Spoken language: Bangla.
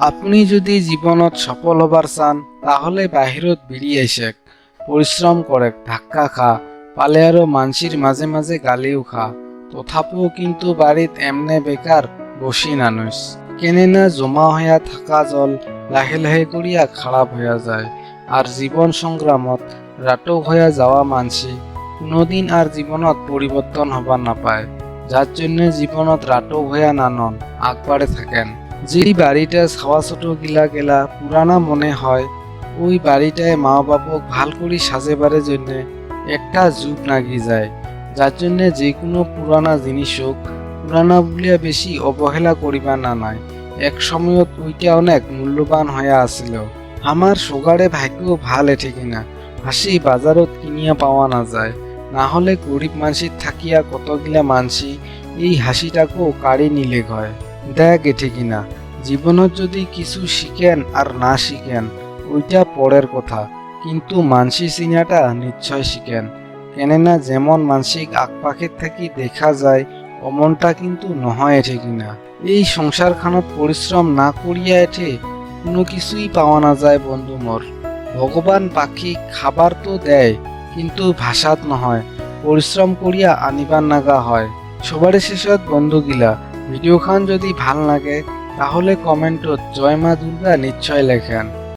আপনি যদি জীবনত সফল হবার চান, তাহলে বাহিৰত বিড়ি আইসেক পৰিশ্ৰম কৰক, ধাক্কা খা, পালে আৰু মানসিৰ মাজে মাজে গালিও খা। তথাপিও কিন্তু বাড়িত এমনে বেকার বসি নানুস কেননা জমা হইয়া থাকা জল লাহে লাহে করিয়া খারাপ হইয়া যায়। আর জীবন সংগ্রামত রাটক হইয়া যাওয়া মানসি কোনোদিন আর জীবনত পরিবর্তন হবার নাপায়। যার জন্য জীবনত রাটক হইয়া নানন আগবাড়ে থাকেন। যেই বাড়িটা ছাওয়া ছোট গিলা গেলা পুরানা মনে হয়, ওই বাড়িটায় মা বাপক ভালো করে সাজেবারের জন্য একটা যুগ নাগি যায়। যার জন্য যে কোনো পুরানা জিনিস হোক, পুরানা বলিয়া বেশি অবহেলা করিবা না নাই। এক সময়ত ওইটা অনেক মূল্যবান হয়ে আসিল। আমার সোগারে ভাগ্য ভালো এঠে কিনা, হাসি বাজারত কিনিয়া পাওয়া না যায়। না হলে গরিব মানসির থাকিয়া কতগিলা মানসি এই হাসিটাকেও কাড়ি নিলে হয় দেখ এঠে কিনা জীবনত যদি কিছু শিখেন আর না শিখেন, ওইটা পরের কথা। কিন্তু মানসি চিনাটা নিশ্চয় শিখেন। কেননা যেমন মানসিক আকপাখের থাকি দেখা যায়, অমনটা কিন্তু নহয় এঠে কিনা এই সংসারখানত পরিশ্রম না করিয়া এঠে কোনো কিছুই পাওয়া না যায় বন্ধু মোর। ভগবান পাখি খাবার তো দেয়, কিন্তু ভাষাত নহয়। পরিশ্রম করিয়া আনিবার নাগা হয়। সবারই শেষত বন্ধুগিলা ভিডিওখান যদি ভালো লাগে তাহলে কমেন্টত জয় মা দুর্গা নিশ্চয় লেখেন।